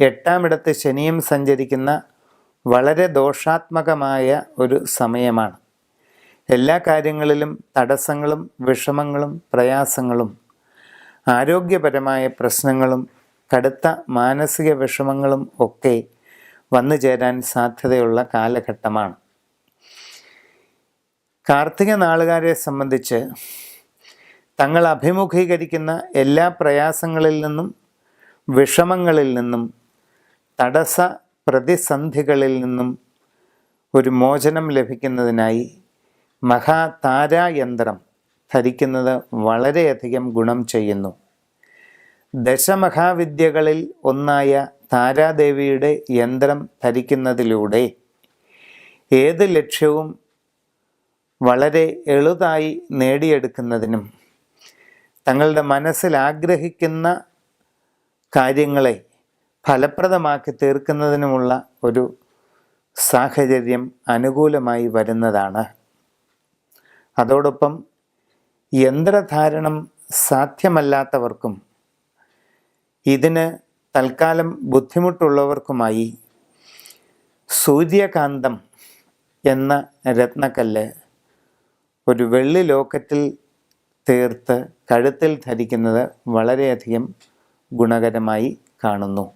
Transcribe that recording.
എട്ടാമിടത്ത് ശനിയും സഞ്ചരിക്കുന്ന വളരെ ദോഷാത്മകമായ ഒരു സമയമാണ്. എല്ലാ കാര്യങ്ങളിലും തടസ്സങ്ങളും വിഷമങ്ങളും പ്രയാസങ്ങളും ആരോഗ്യപരമായ പ്രശ്നങ്ങളും കടുത്ത മാനസിക വിഷമങ്ങളും ഒക്കെ വന്നു ചേരാൻ സാധ്യതയുള്ള കാലഘട്ടമാണ്. കാർത്തിക നാളുകാരെ സംബന്ധിച്ച് തങ്ങൾ അഭിമുഖീകരിക്കുന്ന എല്ലാ പ്രയാസങ്ങളിൽ നിന്നും വിഷമങ്ങളിൽ നിന്നും തടസ്സ പ്രതിസന്ധികളിൽ നിന്നും ഒരു മോചനം ലഭിക്കുന്നതിനായി മഹാതാരായന്ത്രം ധരിക്കുന്നത് വളരെയധികം ഗുണം ചെയ്യുന്നു. ദശമഹാവിദ്യകളിൽ ഒന്നായ താരാദേവിയുടെ യന്ത്രം ധരിക്കുന്നതിലൂടെ ഏത് ലക്ഷ്യവും വളരെ എളുതായി നേടിയെടുക്കുന്നതിനും തങ്ങളുടെ മനസ്സിൽ ആഗ്രഹിക്കുന്ന കാര്യങ്ങളെ ഫലപ്രദമാക്കി തീർക്കുന്നതിനുമുള്ള ഒരു സാഹചര്യം അനുകൂലമായി വരുന്നതാണ്. അതോടൊപ്പം യന്ത്രധാരണം സാധ്യമല്ലാത്തവർക്കും ഇതിന് തൽക്കാലം ബുദ്ധിമുട്ടുള്ളവർക്കുമായി സൂര്യകാന്തം എന്ന രത്നക്കല്ല് ഒരു വെള്ളി ലോക്കറ്റിൽ തീർത്ത് കഴുത്തിൽ ധരിക്കുന്നത് വളരെയധികം ഗുണകരമായി കാണുന്നു.